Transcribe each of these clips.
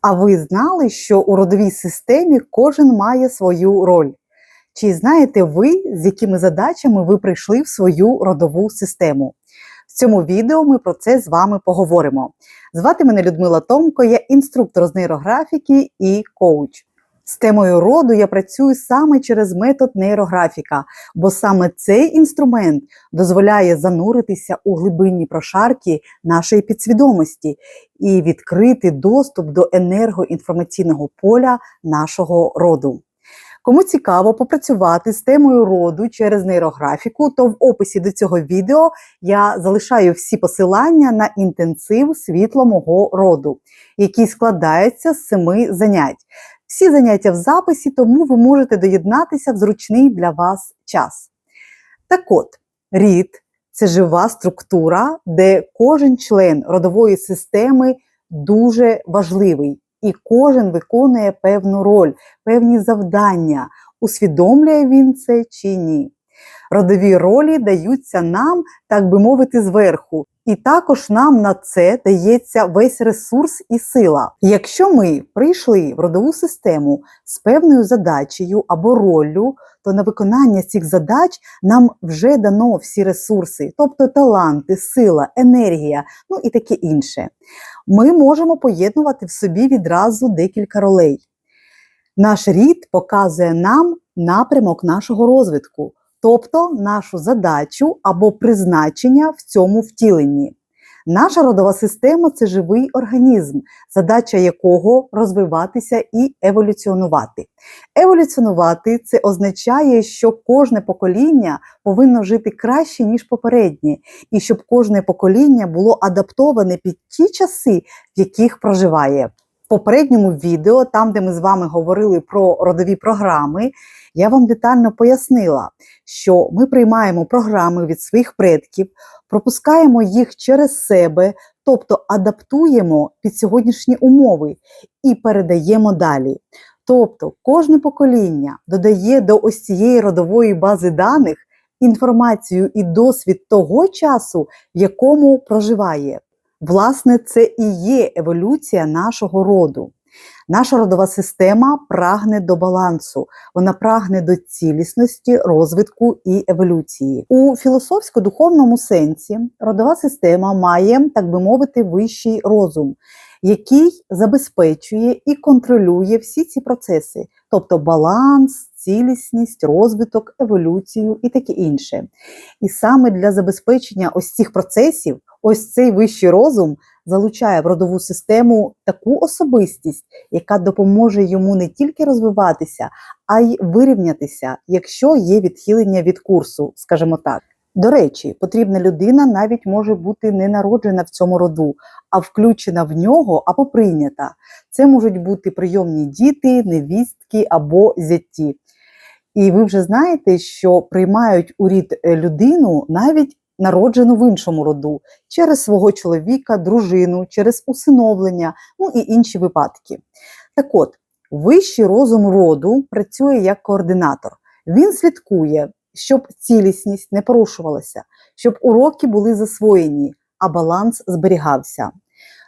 А ви знали, що у родовій системі кожен має свою роль? Чи знаєте ви, з якими задачами ви прийшли в свою родову систему? В цьому відео ми про це з вами поговоримо. Звати мене Людмила Томко, я інструктор з нейрографіки і коуч. З темою роду я працюю саме через метод нейрографіка, бо саме цей інструмент дозволяє зануритися у глибинні прошарки нашої підсвідомості і відкрити доступ до енергоінформаційного поля нашого роду. Кому цікаво попрацювати з темою роду через нейрографіку, то в описі до цього відео я залишаю всі посилання на інтенсив світло мого роду, який складається з семи занять. Всі заняття в записі, тому ви можете доєднатися в зручний для вас час. Так от, рід це жива структура, де кожен член родової системи дуже важливий, і кожен виконує певну роль, певні завдання, усвідомлює він це чи ні. Родові ролі даються нам, так би мовити, зверху. І також нам на це дається весь ресурс і сила. Якщо ми прийшли в родову систему з певною задачею або роллю, то на виконання цих задач нам вже дано всі ресурси, тобто таланти, сила, енергія, ну і таке інше. Ми можемо поєднувати в собі відразу декілька ролей. Наш рід показує нам напрямок нашого розвитку тобто нашу задачу або призначення в цьому втіленні. Наша родова система це живий організм, задача якого розвиватися і еволюціонувати. Еволюціонувати це означає, що кожне покоління повинно жити краще, ніж попереднє, і щоб кожне покоління було адаптоване під ті часи, в яких проживає. Попередньому відео, там, де ми з вами говорили про родові програми, я вам детально пояснила, що ми приймаємо програми від своїх предків, пропускаємо їх через себе, тобто адаптуємо під сьогоднішні умови і передаємо далі. Тобто кожне покоління додає до ось цієї родової бази даних інформацію і досвід того часу, в якому проживає. Власне, це і є еволюція нашого роду. Наша родова система прагне до балансу, вона прагне до цілісності, розвитку і еволюції. У філософсько-духовному сенсі родова система має, так би мовити, вищий розум, який забезпечує і контролює всі ці процеси, тобто баланс. Цілісність, розвиток, еволюцію і таке інше. І саме для забезпечення ось цих процесів, ось цей вищий розум залучає в родову систему таку особистість, яка допоможе йому не тільки розвиватися, а й вирівнятися, якщо є відхилення від курсу, скажімо так. До речі, потрібна людина навіть може бути не народжена в цьому роду, а включена в нього або прийнята. Це можуть бути прийомні діти, невістки або зятті. І ви вже знаєте, що приймають у рід е, людину навіть народжену в іншому роду, через свого чоловіка, дружину, через усиновлення, ну і інші випадки. Так от, вищий розум роду працює як координатор. Він слідкує, щоб цілісність не порушувалася, щоб уроки були засвоєні, а баланс зберігався.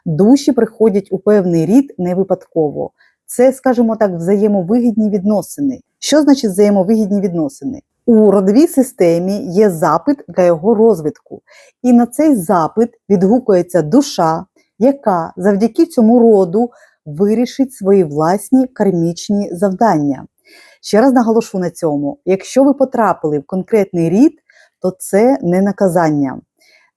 Душі приходять у певний рід не випадково. Це, скажімо так, взаємовигідні відносини. Що значить взаємовигідні відносини? У родовій системі є запит для його розвитку, і на цей запит відгукується душа, яка завдяки цьому роду вирішить свої власні кармічні завдання. Ще раз наголошу на цьому: якщо ви потрапили в конкретний рід, то це не наказання.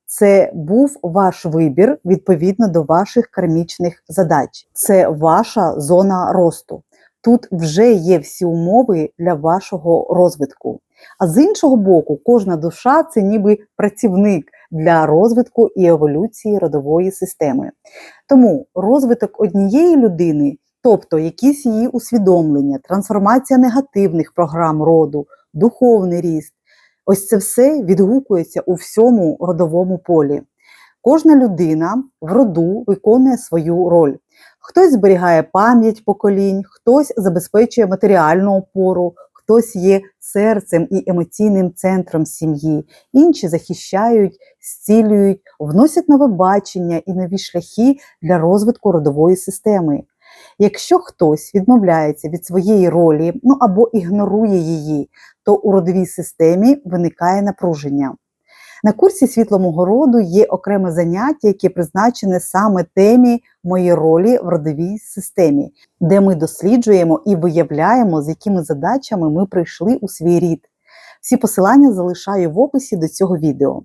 Це був ваш вибір відповідно до ваших кармічних задач. Це ваша зона росту. Тут вже є всі умови для вашого розвитку. А з іншого боку, кожна душа це ніби працівник для розвитку і еволюції родової системи. Тому розвиток однієї людини, тобто якісь її усвідомлення, трансформація негативних програм роду, духовний ріст, ось це все відгукується у всьому родовому полі. Кожна людина в роду виконує свою роль. Хтось зберігає пам'ять поколінь, хтось забезпечує матеріальну опору, хтось є серцем і емоційним центром сім'ї, інші захищають, зцілюють, вносять нове бачення і нові шляхи для розвитку родової системи. Якщо хтось відмовляється від своєї ролі, ну або ігнорує її, то у родовій системі виникає напруження. На курсі світло мого роду є окреме заняття, яке призначене саме темі моєї ролі в родовій системі, де ми досліджуємо і виявляємо, з якими задачами ми прийшли у свій рід. Всі посилання залишаю в описі до цього відео.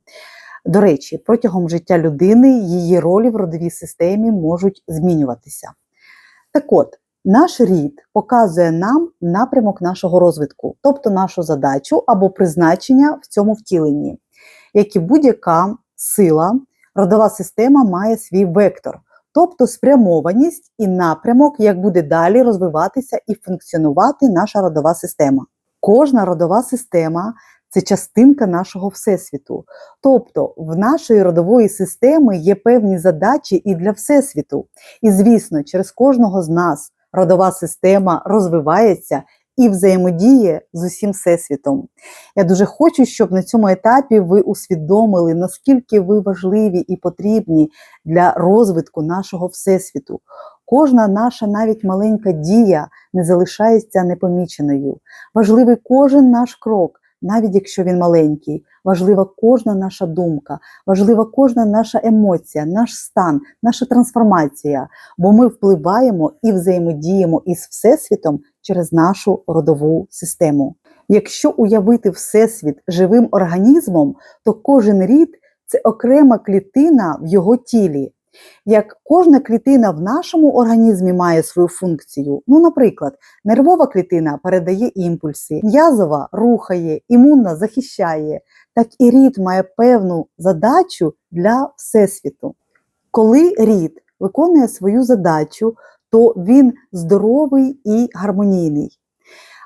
До речі, протягом життя людини її ролі в родовій системі можуть змінюватися. Так от, наш рід показує нам напрямок нашого розвитку, тобто нашу задачу або призначення в цьому втіленні. Як і будь-яка сила, родова система має свій вектор, тобто спрямованість і напрямок, як буде далі розвиватися і функціонувати наша родова система. Кожна родова система це частинка нашого всесвіту. Тобто в нашої родової системи є певні задачі і для всесвіту. І, звісно, через кожного з нас родова система розвивається і взаємодіє з усім всесвітом. Я дуже хочу, щоб на цьому етапі ви усвідомили, наскільки ви важливі і потрібні для розвитку нашого всесвіту. Кожна наша навіть маленька дія не залишається непоміченою. Важливий кожен наш крок, навіть якщо він маленький, важлива кожна наша думка, важлива кожна наша емоція, наш стан, наша трансформація, бо ми впливаємо і взаємодіємо із Всесвітом через нашу родову систему. Якщо уявити Всесвіт живим організмом, то кожен рід це окрема клітина в його тілі. Як кожна клітина в нашому організмі має свою функцію, ну, наприклад, нервова клітина передає імпульси, м'язова рухає, імунна захищає, так і рід має певну задачу для Всесвіту. Коли рід виконує свою задачу, то він здоровий і гармонійний.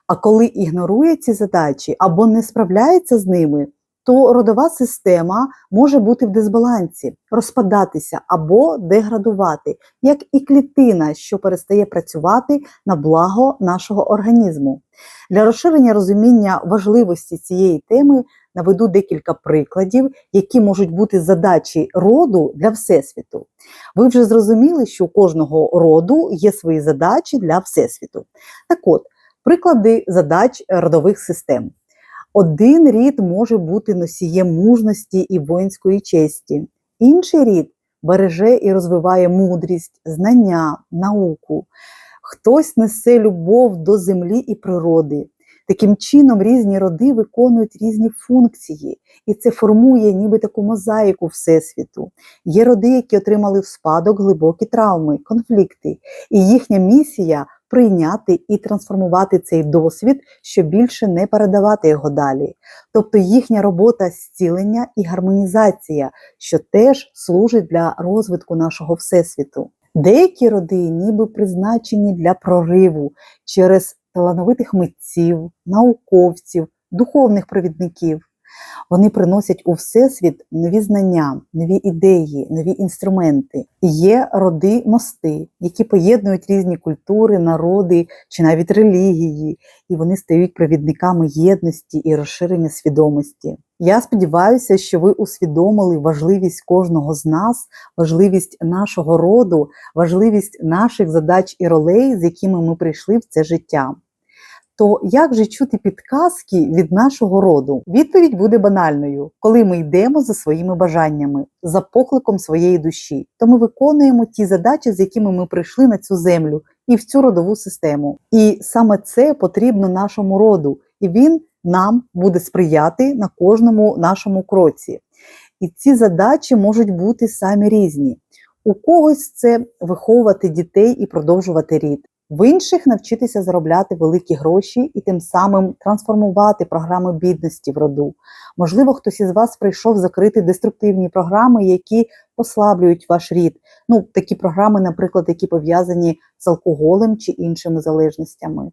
А коли ігнорує ці задачі або не справляється з ними, то родова система може бути в дисбалансі, розпадатися або деградувати, як і клітина, що перестає працювати на благо нашого організму. Для розширення розуміння важливості цієї теми наведу декілька прикладів, які можуть бути задачі роду для Всесвіту. Ви вже зрозуміли, що у кожного роду є свої задачі для Всесвіту. Так от, приклади задач родових систем. Один рід може бути носієм мужності і воїнської честі, інший рід береже і розвиває мудрість, знання, науку. Хтось несе любов до землі і природи. Таким чином, різні роди виконують різні функції, і це формує ніби таку мозаїку Всесвіту. Є роди, які отримали в спадок глибокі травми, конфлікти, і їхня місія прийняти і трансформувати цей досвід, щоб більше не передавати його далі. Тобто їхня робота зцілення і гармонізація, що теж служить для розвитку нашого всесвіту. Деякі роди ніби призначені для прориву через талановитих митців, науковців, духовних провідників. Вони приносять у всесвіт нові знання, нові ідеї, нові інструменти. Є роди мости, які поєднують різні культури, народи чи навіть релігії, і вони стають провідниками єдності і розширення свідомості. Я сподіваюся, що ви усвідомили важливість кожного з нас, важливість нашого роду, важливість наших задач і ролей, з якими ми прийшли в це життя. То як же чути підказки від нашого роду? Відповідь буде банальною, коли ми йдемо за своїми бажаннями, за покликом своєї душі, то ми виконуємо ті задачі, з якими ми прийшли на цю землю і в цю родову систему. І саме це потрібно нашому роду, і він нам буде сприяти на кожному нашому кроці. І ці задачі можуть бути самі різні. У когось це виховувати дітей і продовжувати рід в інших навчитися заробляти великі гроші і тим самим трансформувати програми бідності в роду. Можливо, хтось із вас прийшов закрити деструктивні програми, які послаблюють ваш рід. Ну, такі програми, наприклад, які пов'язані з алкоголем чи іншими залежностями.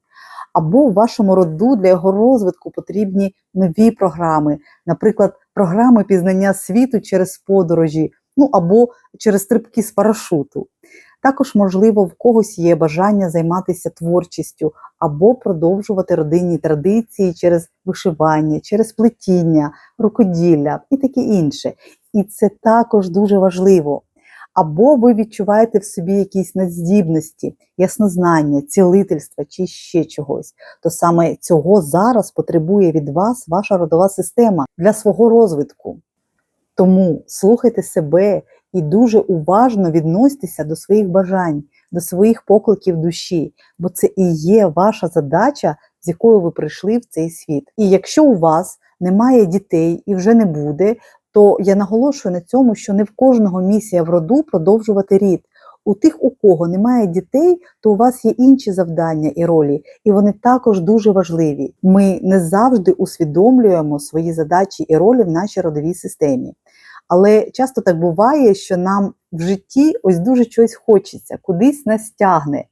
Або в вашому роду для його розвитку потрібні нові програми, наприклад, програми пізнання світу через подорожі, ну або через стрибки з парашуту. Також, можливо, в когось є бажання займатися творчістю або продовжувати родинні традиції через вишивання, через плетіння, рукоділля і таке інше. І це також дуже важливо. або ви відчуваєте в собі якісь надздібності, яснознання, цілительства чи ще чогось, то саме цього зараз потребує від вас ваша родова система для свого розвитку. Тому слухайте себе і дуже уважно відносьтеся до своїх бажань, до своїх покликів душі, бо це і є ваша задача, з якою ви прийшли в цей світ. І якщо у вас немає дітей і вже не буде, то я наголошую на цьому, що не в кожного місія в роду продовжувати рід. У тих, у кого немає дітей, то у вас є інші завдання і ролі, і вони також дуже важливі. Ми не завжди усвідомлюємо свої задачі і ролі в нашій родовій системі. Але часто так буває, що нам в житті ось дуже щось хочеться, кудись нас тягне.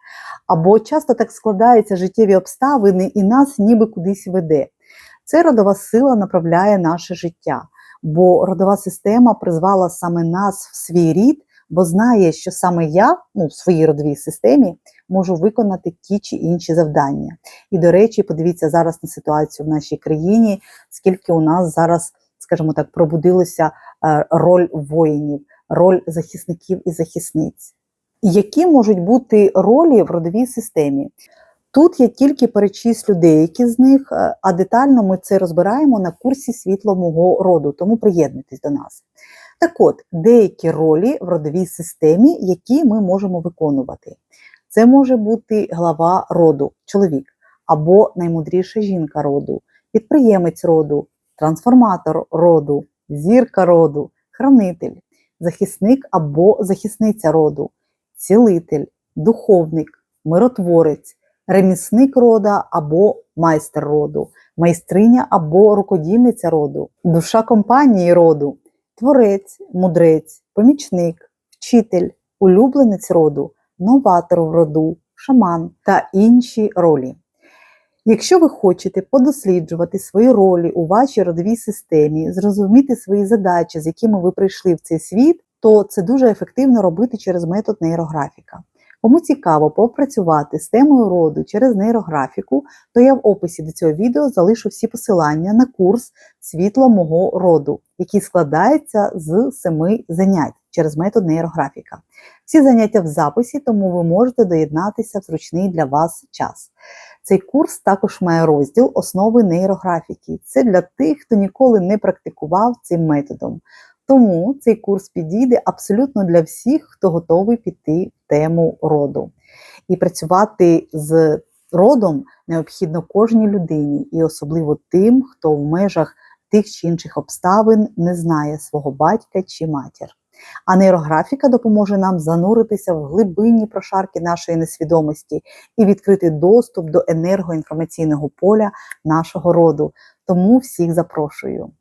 Або часто так складаються життєві обставини і нас ніби кудись веде. Це родова сила направляє наше життя, бо родова система призвала саме нас в свій рід, бо знає, що саме я ну, в своїй родовій системі можу виконати ті чи інші завдання. І, до речі, подивіться зараз на ситуацію в нашій країні, скільки у нас зараз, скажімо так, пробудилося роль воїнів, роль захисників і захисниць. Які можуть бути ролі в родовій системі? Тут я тільки перечислю деякі з них, е, а детально ми це розбираємо на курсі світло мого роду, тому приєднуйтесь до нас. Так от, деякі ролі в родовій системі, які ми можемо виконувати. Це може бути глава роду, чоловік, або наймудріша жінка роду, підприємець роду, трансформатор роду, зірка роду, хранитель, захисник або захисниця роду, цілитель, духовник, миротворець, ремісник рода або майстер роду, майстриня або рукодільниця роду, душа компанії роду, творець, мудрець, помічник, вчитель, улюбленець роду, новатор в роду, шаман та інші ролі. Якщо ви хочете подосліджувати свої ролі у вашій родовій системі, зрозуміти свої задачі, з якими ви прийшли в цей світ, то це дуже ефективно робити через метод нейрографіка. Кому цікаво попрацювати з темою роду через нейрографіку, то я в описі до цього відео залишу всі посилання на курс Світло мого роду, який складається з семи занять через метод нейрографіка. Всі заняття в записі, тому ви можете доєднатися в зручний для вас час. Цей курс також має розділ основи нейрографіки. Це для тих, хто ніколи не практикував цим методом. Тому цей курс підійде абсолютно для всіх, хто готовий піти в тему роду. І працювати з родом необхідно кожній людині, і особливо тим, хто в межах тих чи інших обставин не знає свого батька чи матір. А нейрографіка допоможе нам зануритися в глибинні прошарки нашої несвідомості і відкрити доступ до енергоінформаційного поля нашого роду. Тому всіх запрошую.